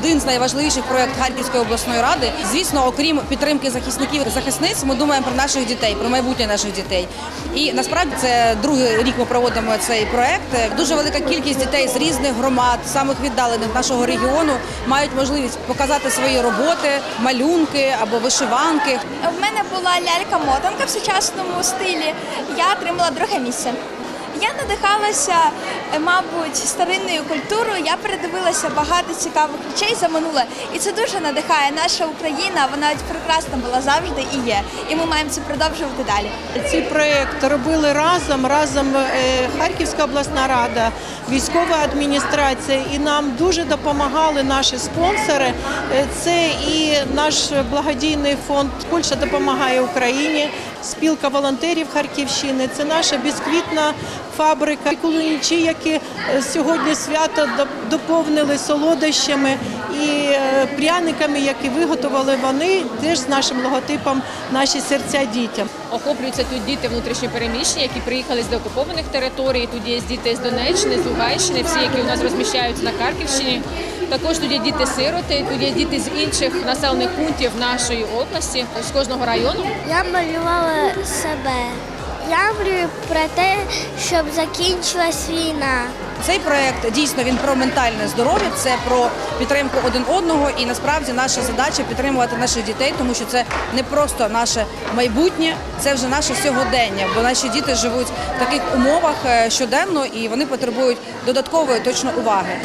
один з найважливіших проєктів Харківської обласної ради. Звісно, окрім підтримки захисників і захисниць, ми думаємо про наших дітей, про майбутнє наших дітей. І насправді це другий рік ми проводимо цей проект. Дуже велика кількість дітей з різних громад, самих віддалених нашого регіону, мають можливість показати свої роботи, малюнки або вишиванки. В мене була лялька-мотанка в сучасному стилі. Я отримала друге місце. Я надихалася, мабуть, старинною культурою. Я передивилася багато цікавих речей за минуле, і це дуже надихає. Наша Україна, вона прекрасна була завжди і є. І ми маємо це продовжувати далі. Цей проект робили разом, разом е, Харківська обласна рада, військова адміністрація, і нам дуже допомагали наші спонсори. Е, Це і наш благодійний фонд Польща допомагає Україні, спілка волонтерів Харківщини. Це наша бісквітна фабрика. Кулинічі, які е, сьогодні свято доповнили солодощами і е, пряниками, які виготовили вони, теж з нашим логотипом наші серця дітям. Охоплюються тут діти внутрішньо переміщені, які приїхали з деокупованих територій. Тут є діти з Донеччини, з Луганщини, всі, які у нас розміщаються на Харківщині. Також тут є діти-сироти, тут є діти з інших населених пунктів нашої області, з кожного району. Я малювала себе. Я мрію про те, щоб закінчилась війна. Цей проект дійсно він про ментальне здоров'я, це про підтримку один одного. І насправді наша задача підтримувати наших дітей, тому що це не просто наше майбутнє, це вже наше сьогодення. Бо наші діти живуть в таких умовах е, щоденно і вони потребують додаткової точно уваги.